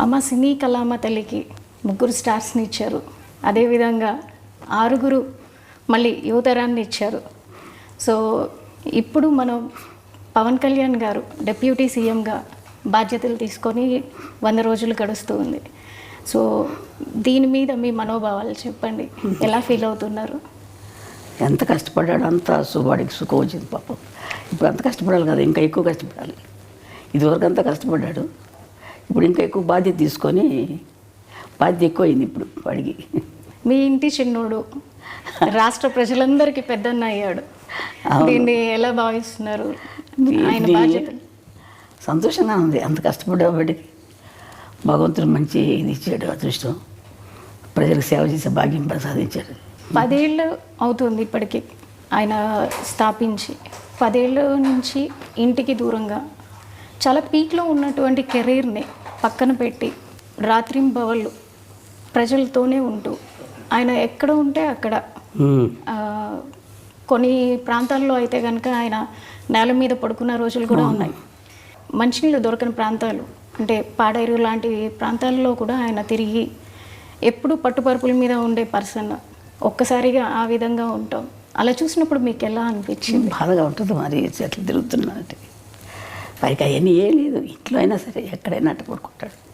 అమ్మ సినీ కళామ తల్లికి ముగ్గురు స్టార్స్ని ఇచ్చారు. అదేవిధంగా ఆరుగురు మళ్ళీ యువతరాన్ని ఇచ్చారు. సో ఇప్పుడు మనం పవన్ కళ్యాణ్ గారు డెప్యూటీ సీఎంగా బాధ్యతలు తీసుకొని వంద రోజులు గడుస్తూ ఉంది. సో దీని మీద మీ మనోభావాలు చెప్పండి. ఎలా ఫీల్ అవుతున్నారు? ఎంత కష్టపడ్డాడు అంత సువాడికి సుఖం వచ్చింది పాపం. ఇప్పుడు అంత కష్టపడాలి కదా ఇంకా ఎక్కువ కష్టపడాలి. ఇదివరకు అంతా కష్టపడ్డాడు. ఇప్పుడు ఇంకా ఎక్కువ బాధ్యత తీసుకొని బాధ్యత ఎక్కువ అయింది ఇప్పుడు వాడికి. మీ ఇంటి చిన్నోడు రాష్ట్ర ప్రజలందరికీ పెద్దన్న అయ్యాడు. దీన్ని ఎలా భావిస్తున్నారు? ఆయన సంతోషంగా ఉంది. అంత కష్టపడేవాడికి భగవంతుడు మంచి ఇది ఇచ్చాడు అదృష్టం. ప్రజలకు సేవ చేసే భాగ్యం ప్రసాదించాడు పదేళ్ళు అవుతుంది ఇప్పటికి ఆయన స్థాపించి. పదేళ్ళ నుంచి ఇంటికి దూరంగా. చాలా పీక్లో ఉన్నటువంటి కెరీర్ని పక్కన పెట్టి రాత్రింబవళ్ళు ప్రజలతోనే ఉంటూ. ఆయన ఎక్కడ ఉంటే అక్కడ. కొన్ని ప్రాంతాల్లో అయితే కనుక ఆయన నేల మీద పడుకున్న రోజులు కూడా ఉన్నాయి. మంచినీళ్ళు దొరకని ప్రాంతాలు అంటే పాడేరు లాంటి ప్రాంతాల్లో కూడా ఆయన తిరిగి ఎప్పుడు పట్టుపరుపుల మీద ఉండే పర్సన్ ఒక్కసారిగా ఆ విధంగా ఉంటాం. అలా చూసినప్పుడు మీకు ఎలా అనిపించింది? బాధగా ఉంటుంది మరి చెట్లు తిరుగుతున్నానంటే పైకి అవన్నీ ఏం లేదు. ఇంట్లో అయినా సరే ఎక్కడైనా అట్ట పడుకుంటాడు.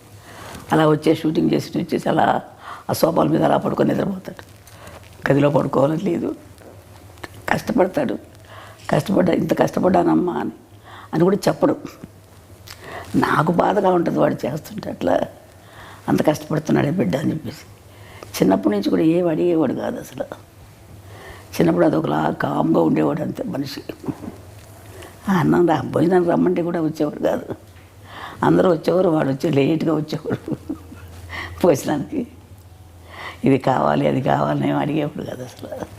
అలా వచ్చే షూటింగ్ చేసి వచ్చేసి అలా ఆ సోఫాల మీద అలా పడుకొని నిద్రపోతాడు. గదిలో పడుకోవాలని లేదు. కష్టపడతాడు. కష్టపడ్డా ఇంత కష్టపడ్డానమ్మా అని అని కూడా చెప్పడు. నాకు బాధగా ఉంటుంది వాడు చేస్తుంటే అట్లా. అంత కష్టపడుతున్నాడే బిడ్డ అని చెప్పేసి. చిన్నప్పటి నుంచి కూడా ఏం అడిగేవాడు కాదు అసలు. చిన్నప్పుడు అదొకలా కామ్గా ఉండేవాడు అంతే మనిషి. అన్నం రా భోజనం రమ్మంటే కూడా వచ్చేవాడు కాదు. అందరూ వచ్చేవారు వాడు వచ్చి లేట్గా వచ్చేవాడు. భోజనానికి ఇది కావాలి అది కావాలి నేను అడిగేవాడు కాదు అసలు.